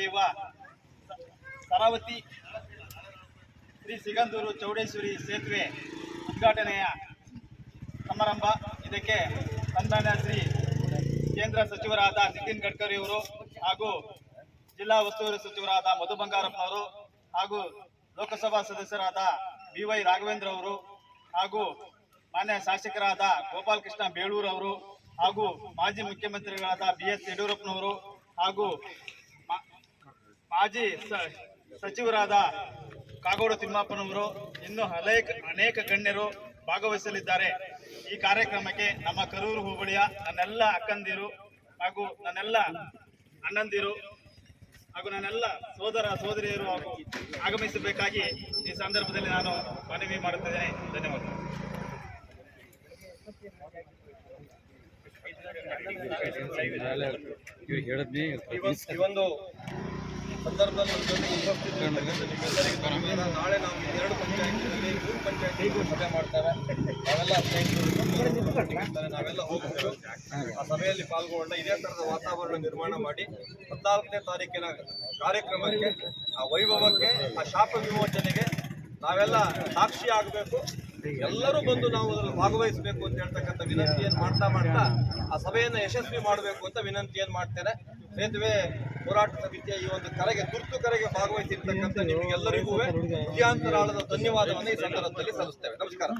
ನಡೆಯುವ ಸರಾವತಿ ಶ್ರೀ ಸಿಗಂದೂರು ಚೌಡೇಶ್ವರಿ ಸೇತುವೆ ಉದ್ಘಾಟನೆಯ ಸಮಾರಂಭ. ಇದಕ್ಕೆ ಸನ್ಮಾನ್ಯ ಶ್ರೀ ಕೇಂದ್ರ ಸಚಿವರಾದ ನಿತಿನ್ ಗಡ್ಕರಿ ಅವರು ಹಾಗೂ ಜಿಲ್ಲಾ ಉಸ್ತುವಾರಿ ಸಚಿವರಾದ ಮಧು ಬಂಗಾರಪ್ಪನವರು ಹಾಗೂ ಲೋಕಸಭಾ ಸದಸ್ಯರಾದ ಬಿ ವೈ ರಾಘವೇಂದ್ರ ಅವರು ಹಾಗೂ ಮಾನ್ಯ ಶಾಸಕರಾದ ಗೋಪಾಲ್ ಕೃಷ್ಣ ಬೇಳೂರು ಅವರು ಹಾಗೂ ಮಾಜಿ ಮುಖ್ಯಮಂತ್ರಿಗಳಾದ ಬಿ ಎಸ್ ಯಡಿಯೂರಪ್ಪನವರು ಹಾಗೂ ಮಾಜಿ ಸಚಿವರಾದ ಕಾಗೋಡು ತಿಮ್ಮಪ್ಪನವರು ಇನ್ನು ಅನೇಕ ಅನೇಕ ಗಣ್ಯರು ಭಾಗವಹಿಸಲಿದ್ದಾರೆ. ಈ ಕಾರ್ಯಕ್ರಮಕ್ಕೆ ನಮ್ಮ ಕರೂರು ಹೋಬಳಿಯ ನನ್ನೆಲ್ಲ ಅಕ್ಕಂದಿರು ಹಾಗೂ ನನ್ನೆಲ್ಲ ಅಣ್ಣಂದಿರು ಹಾಗೂ ನನ್ನೆಲ್ಲ ಸೋದರ ಸೋದರಿಯರು ಹಾಗೂ ಆಗಮಿಸಬೇಕಾಗಿ ಈ ಸಂದರ್ಭದಲ್ಲಿ ನಾನು ಮನವಿ ಮಾಡುತ್ತಿದ್ದೇನೆ. ಧನ್ಯವಾದ. ಈ ಒಂದು ಸಂದರ್ಭದಲ್ಲಿ ನಮ್ಮ ಜೊತೆಗೆ ಉಪಸ್ಥಿತರಿರ್ತಕ್ಕಂಥ ನಿಮ್ಮೆಲ್ಲರಿಗೂ ನಮಸ್ಕಾರ. ನಾಳೆ ನಾವು ಎರಡು ಪಂಚಾಯತ್ಗಳಲ್ಲಿ ಮೂರು ಪಂಚಾಯತ್ ಸಭೆ ಮಾಡ್ತೇವೆ. ನಾವೆಲ್ಲ ನಾವೆಲ್ಲ ಹೋಗ್ತೇವೆ ಆ ಸಭೆಯಲ್ಲಿ ಪಾಲ್ಗೊಂಡ ಇದೇ ತರದ ವಾತಾವರಣ ನಿರ್ಮಾಣ ಮಾಡಿ ಹದಿನಾಲ್ಕನೇ ತಾರೀಕಿನ ಕಾರ್ಯಕ್ರಮಕ್ಕೆ ಆ ವೈಭವಕ್ಕೆ ಆ ಶಾಪ ವಿಮೋಚನೆಗೆ ನಾವೆಲ್ಲ ಸಾಕ್ಷಿ ಆಗಬೇಕು. ಎಲ್ಲರೂ ಬಂದು ನಾವು ಅದರಲ್ಲಿ ಭಾಗವಹಿಸಬೇಕು ಅಂತ ಹೇಳ್ತಕ್ಕಂಥ ವಿನಂತಿಯನ್ನು ಮಾಡ್ತಾ ಮಾಡ್ತಾ ಆ ಸಭೆಯನ್ನು ಯಶಸ್ವಿ ಮಾಡಬೇಕು ಅಂತ ವಿನಂತಿಯನ್ನು ಮಾಡ್ತೇನೆ. ಸೇತುವೆ ಹೋರಾಟ ಸಮಿತಿಯ ಈ ಒಂದು ಕರೆಗೆ ತುರ್ತು ಕರೆಗೆ ಭಾಗವಹಿಸಿರ್ತಕ್ಕಂಥ ನಿಮಗೆಲ್ಲರಿಗೂ ಮುಖ್ಯಾಂತರಾಳದ ಧನ್ಯವಾದವನ್ನು ಈ ಸಂದರ್ಭದಲ್ಲಿ ಸಲ್ಲಿಸ್ತೇವೆ. ನಮಸ್ಕಾರ.